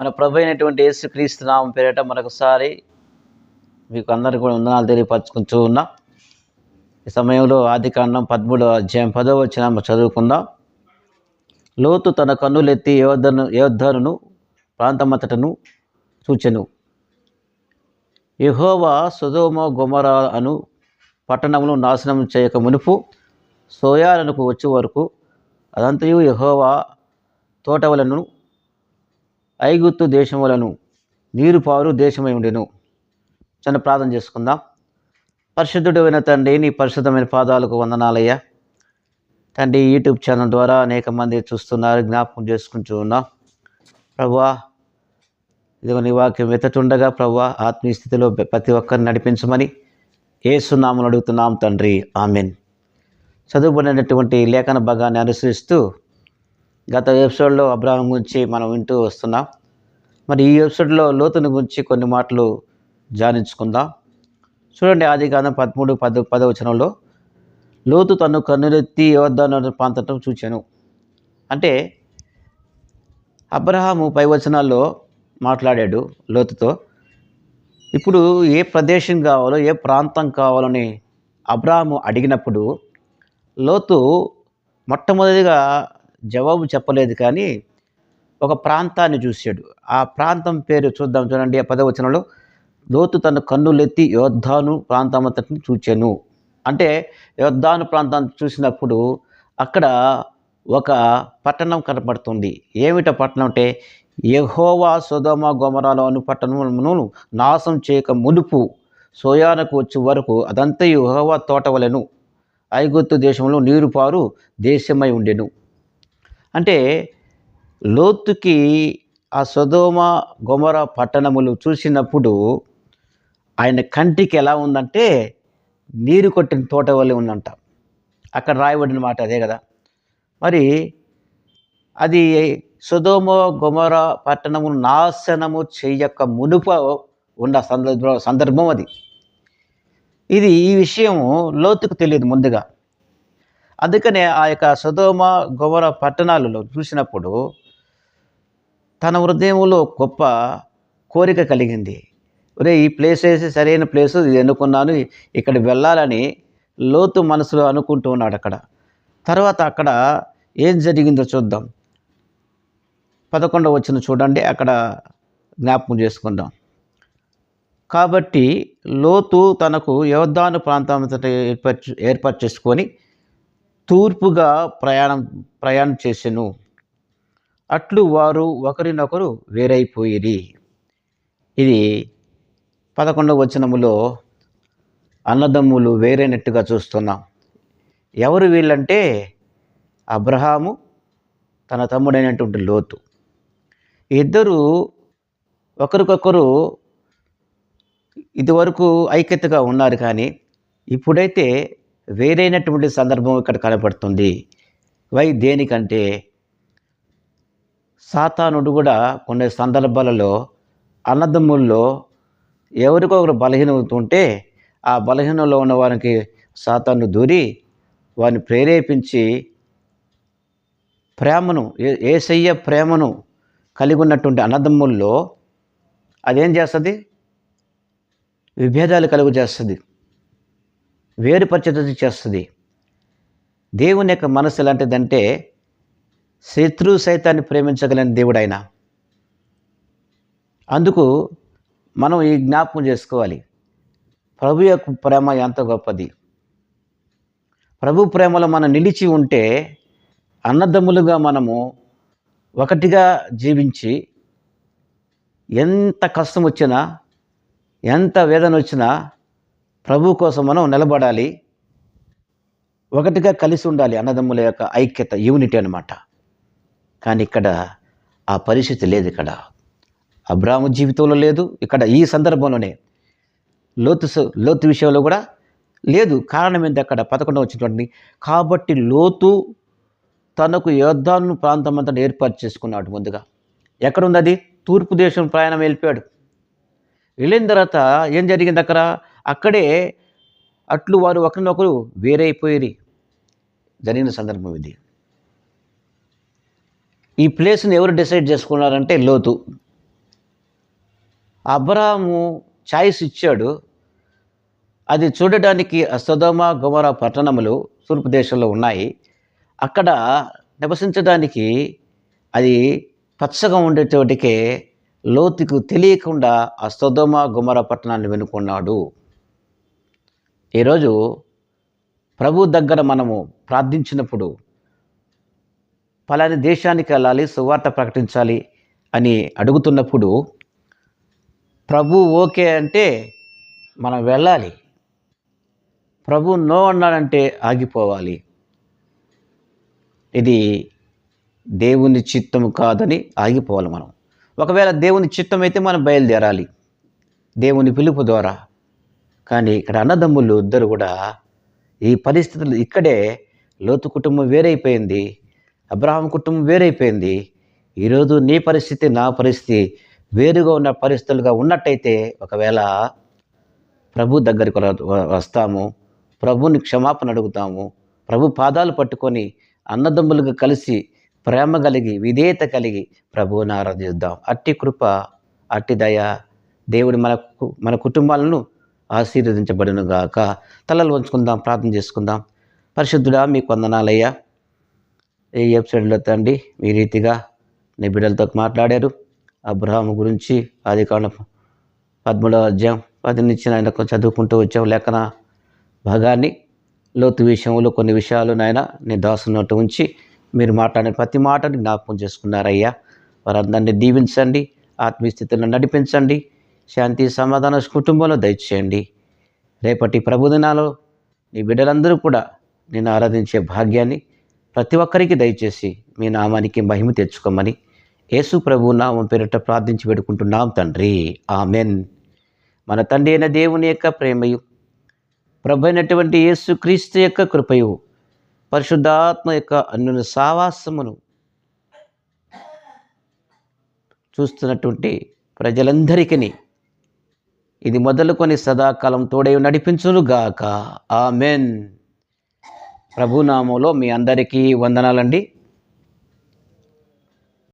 మన ప్రభు అయినటువంటి యేసుక్రీస్తు నామం పేరిట మరొకసారి మీకు అందరికీ కూడా వందనాలు తెలియపరచుకుంటూ ఉన్నా. ఈ సమయంలో ఆదికాండం పదమూడవ అధ్యాయం పదవ వచ్చిన చదువుకుందాం. లోతు తన కన్నులెత్తి యోధను యోధనును ప్రాంతమంతటను చూచెను. యహోవా సుధోమ గుమర అను పట్టణమును నాశనం చేయక మునుపు సోయాలనుకు వచ్చే వరకు అదంతయు యహోవా తోటవలను ఐగుత్తు దేశములను నీరు పారు దేశమై ఉండెను. చిన్న ప్రార్థన చేసుకుందాం. పరిశుద్ధుడైన తండ్రి నీ పరిశుద్ధమైన పాదాలకు వందనాలయ్యా. తండ్రి యూట్యూబ్ ఛానల్ ద్వారా అనేక మంది చూస్తున్నారు జ్ఞాపకం చేసుకుంటూ ఉన్నాం. ప్రభా ఇదిగో నీ వాక్యం వెతటుండగా ప్రభా ఆత్మీయ స్థితిలో ప్రతి ఒక్కరిని నడిపించమని ఏసునామని అడుగుతున్నాం తండ్రి. ఆమెన్. చదువుబడినటువంటి లేఖన భాగాన్ని అనుసరిస్తూ గత ఎపిసోడ్లో అబ్రాహం గురించి మనం వింటూ వస్తున్నాం. మరి ఈ ఎపిసోడ్లో లోతుని గురించి కొన్ని మాటలు ధ్యానించుకుందాం చూడండి ఆది కాలం పదమూడు పద పదవచనంలో లోతు తను కన్నులెత్తి యోద్ధాను ప్రాంతం చూచాను. అంటే అబ్రహాము పై వచనాల్లో మాట్లాడాడు లోతుతో ఇప్పుడు ఏ ప్రదేశం కావాలో ఏ ప్రాంతం కావాలని అబ్రాహాము అడిగినప్పుడు లోతు మొట్టమొదటిగా జవాబు చెప్పలేదు కానీ ఒక ప్రాంతాన్ని చూశాడు. ఆ ప్రాంతం పేరు చూద్దాం చూడండి. ఆ పదవచనంలో లోతు తన కన్నులెత్తి యోద్ధాను ప్రాంతమంతటిని చూచాను. అంటే యోద్ధాను ప్రాంతాన్ని చూసినప్పుడు అక్కడ ఒక పట్టణం కనపడుతుంది. ఏమిట పట్టణం అంటే యహోవా సుధమ గోమరాలో అను పట్టణమును నాశం చేయక మునుపు సోయానకు వచ్చే వరకు అదంతా యహోవా తోట వలెను. ఐగుత్తు దేశంలో నీరు పారు దేశమై ఉండెను. అంటే లోతుకి ఆ సొదోమ గొమర పట్టణములు చూసినప్పుడు ఆయన కంటికి ఎలా ఉందంటే నీరు కొట్టిన తోట వల్లే ఉందంట. అక్కడ రాయబడిన మాట అదే కదా. మరి అది సుధోమ గొమర పట్టణము నాశనము చెయ్యక మునుప ఉన్న సందర్భం సందర్భం అది. ఇది ఈ విషయం లోతుకు తెలియదు ముందుగా. అందుకనే ఆ యొక్క సదోమ గొమర పట్టణాలలో చూసినప్పుడు తన హృదయంలో గొప్ప కోరిక కలిగింది. ఒరే ఈ ప్లేస్ వేసి సరైన ప్లేస్ ఇది ఎన్నుకున్నాను ఇక్కడ వెళ్ళాలని లోతు మనసులో అనుకుంటూ ఉన్నాడు అక్కడ. తర్వాత అక్కడ ఏం జరిగిందో చూద్దాం. పదకొండవ వచ్చిన చూడండి అక్కడ జ్ఞాపకం చేసుకుందాం. కాబట్టి లోతు తనకు యోధాను ప్రాంతం ఏర్పాటు ఏర్పాటు చేసుకొని తూర్పుగా ప్రయాణం ప్రయాణం చేసెను. అట్లు వారు ఒకరినొకరు వేరైపోయిరి. ఇది పదకొండవ వచనములో అన్నదమ్ములు వేరైనట్టుగా చూస్తున్నాం. ఎవరు వీళ్ళంటే అబ్రహాము తన తమ్ముడైనటువంటి లోతు. ఇద్దరు ఒకరికొకరు ఇదివరకు ఐక్యతగా ఉన్నారు కానీ ఇప్పుడైతే వేరైనటువంటి సందర్భం ఇక్కడ కనపడుతుంది వై దేనికంటే? సాతానుడు కూడా కొన్ని సందర్భాలలో అన్నదమ్ముల్లో ఎవరికొకరు బలహీనవుతుంటే ఆ బలహీనంలో ఉన్న వారికి సాతాను దూరి వారిని ప్రేరేపించి ప్రేమను ఏసయ్య ప్రేమను కలిగి ఉన్నటువంటి అన్నదమ్ముల్లో అదేం చేస్తుంది? విభేదాలు కలుగు చేస్తుంది వేరుపరిచేది చేస్తుంది. దేవుని యొక్క మనసు ఎలాంటిదంటే శత్రు సైతాన్ని ప్రేమించగలని దేవుడు ఆయన అందుకు మనం ఈ జ్ఞాపకం చేసుకోవాలి. ప్రభు యొక్క ప్రేమ ఎంత గొప్పది. ప్రభు ప్రేమలో మనం నిలిచి ఉంటే అన్నదమ్ములుగా మనము ఒకటిగా జీవించి ఎంత కష్టం వచ్చినా ఎంత వేదన వచ్చినా ప్రభు కోసం మనం నిలబడాలి. ఒకటిగా కలిసి ఉండాలి అన్నదమ్ముల యొక్క ఐక్యత యూనిటీ అన్నమాట. కానీ ఇక్కడ ఆ పరిస్థితి లేదు ఇక్కడ. అబ్రాహ్మ జీవితంలో లేదు ఇక్కడ ఈ సందర్భంలోనే. లోతు లోతు విషయంలో కూడా లేదు. కారణం ఏంటి అక్కడ? పదకొండవ వచ్చినటువంటి కాబట్టి లోతు తనకు యోద్ధాను ప్రాంతం అంతా ఏర్పాటు చేసుకున్నాడు ముందుగా. ఎక్కడుంది అది? తూర్పు దేశం ప్రయాణం వెళ్ళిపోయాడు. వెళ్ళిన తర్వాత ఏం జరిగింది అక్కడ? అక్కడే అట్లు వారు ఒకరినొకరు వేరైపోయి జరిగిన సందర్భం ఇది. ఈ ప్లేస్ని ఎవరు డిసైడ్ చేసుకున్నారంటే లోతు. అబ్రాము ఛాయిస్ ఇచ్చాడు. అది చూడడానికి అస్తోదమ గుమర పట్టణములు తూర్పు దేశంలో ఉన్నాయి. అక్కడ నివసించడానికి అది పచ్చగా ఉండేటోటికే లోతుకు తెలియకుండా అస్తోదమ గుమర పట్టణాన్ని వెనుకున్నాడు. ఈరోజు ప్రభు దగ్గర మనము ప్రార్థించినప్పుడు పలాని దేశానికి వెళ్ళాలి సువార్త ప్రకటించాలి అని అడుగుతున్నప్పుడు ప్రభు ఓకే అంటే మనం వెళ్ళాలి. ప్రభు నో అన్నాడంటే ఆగిపోవాలి. ఇది దేవుని చిత్తము కాదని ఆగిపోవాలి మనం. ఒకవేళ దేవుని చిత్తం అయితే మనం బయలుదేరాలి. దేవుని పిలుపు ద్వారా కానీ ఇక్కడ అన్నదమ్ములు ఇద్దరు కూడా ఈ పరిస్థితులు ఇక్కడే లోతు కుటుంబం వేరైపోయింది అబ్రహాం కుటుంబం వేరైపోయింది. ఈరోజు నీ పరిస్థితి నా పరిస్థితి వేరుగా ఉన్న పరిస్థితులుగా ఉన్నట్టయితే ఒకవేళ ప్రభు దగ్గరికి వస్తాము ప్రభుని క్షమాపణ అడుగుతాము ప్రభు పాదాలు పట్టుకొని అన్నదమ్ములుగా కలిసి ప్రేమ కలిగి విధేయత కలిగి ప్రభువుని ఆరాధిద్దాం. అట్టి కృప అట్టి దయ దేవుడు మన మన కుటుంబాలను ఆశీర్వదించబడును గాక తలలు వంచుకుందాం ప్రార్థన చేసుకుందాం. పరిశుద్ధుడా మీకు వందనాలయ్యా. ఈ ఎపిసోడ్లో తండ్రి మీ రీతిగా నీ బిడ్డలతో మాట్లాడారు. అబ్రహాం గురించి ఆది కాండ పద్మూడవ అధ్యాయం పది నుంచి నాయన చదువుకుంటూ వచ్చావు లేఖన భాగాన్ని. లోతు విషయంలో కొన్ని విషయాలు నాయన నీ దాసున్నట్టు ఉంచి మీరు మాట్లాడిన ప్రతి మాటని జ్ఞాపకం చేసుకున్నారయ్యా. వారందరినీ దీవించండి ఆత్మీయ స్థితిలో నడిపించండి. శాంతి సమాధాన కుటుంబంలో దయచేయండి. రేపటి ప్రభుదినాలో నీ బిడ్డలందరూ కూడా నేను ఆరాధించే భాగ్యాన్ని ప్రతి ఒక్కరికి దయచేసి మీ నామానికి మహిమ తెచ్చుకోమని యేసు ప్రభు నామం పేరిట ప్రార్థించి పెడుకుంటున్నాం తండ్రి. ఆమెన్. మన తండ్రి అయిన దేవుని యొక్క ప్రేమయు ప్రభు అయినటువంటి యేసు క్రీస్తు యొక్క కృపయు పరిశుద్ధాత్మ యొక్క అన్యుల సావాసమును చూస్తున్నటువంటి ప్రజలందరికీ ఇది మొదలుకొని సదాకాలం తోడై నడిపించునుగాక. ఆమెన్. ప్రభునామంలో మీ అందరికీ వందనాలండి.